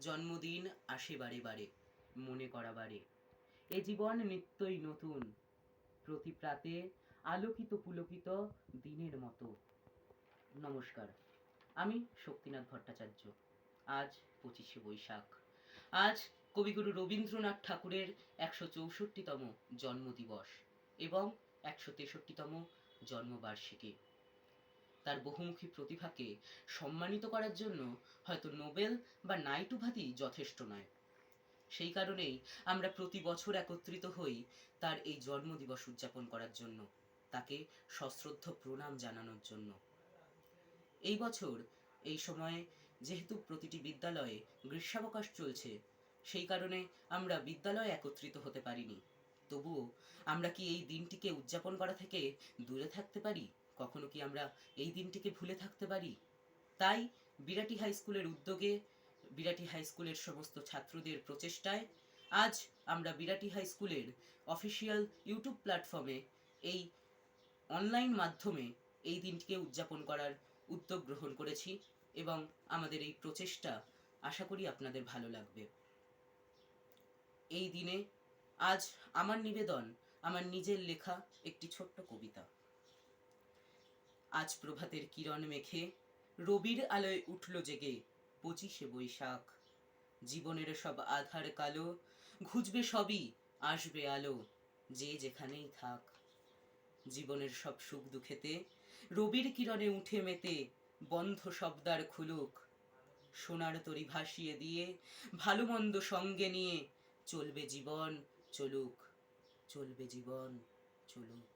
জন্মদিন আসে বারে বারে, মনে করা বারে এ জীবন নিত্যই নতুন প্রতি প্রাতে আলোকিত পুলকিত দিনের মতো। নমস্কার, আমি শক্তিনাথ ভট্টাচার্য। আজ পঁচিশে বৈশাখ। আজ কবিগুরু রবীন্দ্রনাথ ঠাকুরের একশো চৌষট্টিতম জন্মদিবস এবং একশো তেষট্টিতম জন্মবার্ষিকী। তার বহুমুখী প্রতিভাকে সম্মানিত করার জন্য হয়তো নোবেল বা নাইট উপাধি যথেষ্ট নয়। সেই কারণেই আমরা প্রতি বছর একত্রিত হই তার এই জন্মদিবস উদযাপন করার জন্য, তাকে সশ্রদ্ধ প্রণাম জানানোর জন্য। এই বছর, এই সময়ে যেহেতু প্রতিটি বিদ্যালয়ে গ্রীষ্মাবকাশ চলছে, সেই কারণে আমরা বিদ্যালয়ে একত্রিত হতে পারিনি। তবুও আমরা কি এই দিনটিকে উদযাপন করা থেকে দূরে থাকতে পারি? কখনো কি আমরা এই দিনটিকে ভুলে থাকতে পারি? তাই বিরাটি হাই স্কুলের উদ্যোগে, বিরাটি হাই স্কুলের সমস্ত ছাত্রদের প্রচেষ্টায় আজ আমরা বিরাটি হাই স্কুলের অফিসিয়াল ইউটিউব প্ল্যাটফর্মে এই অনলাইন মাধ্যমে এই দিনটিকে উদযাপন করার উদ্যোগ গ্রহণ করেছি এবং আমাদের এই প্রচেষ্টা আশা করি আপনাদের ভালো লাগবে। এই দিনে আজ আমার নিবেদন, আমার নিজের লেখা, একটি ছোট্ট কবিতা। আজ প্রভাতের কিরণ মেখে রবির আলোয় উঠল জেগে পঁচিশে বৈশাখ। জীবনের সব আধার কালো, ঘুচবে সবই, আসবে আলো, যে যেখানেই থাক। জীবনের সব সুখ দুঃখেতে, রবির কিরণে উঠে মেতে বন্ধ শব্দার খুলুক। সোনার তরি ভাসিয়ে দিয়ে, ভালো মন্দ সঙ্গে নিয়ে চলবে জীবন চলুক চলবে জীবন চলুক।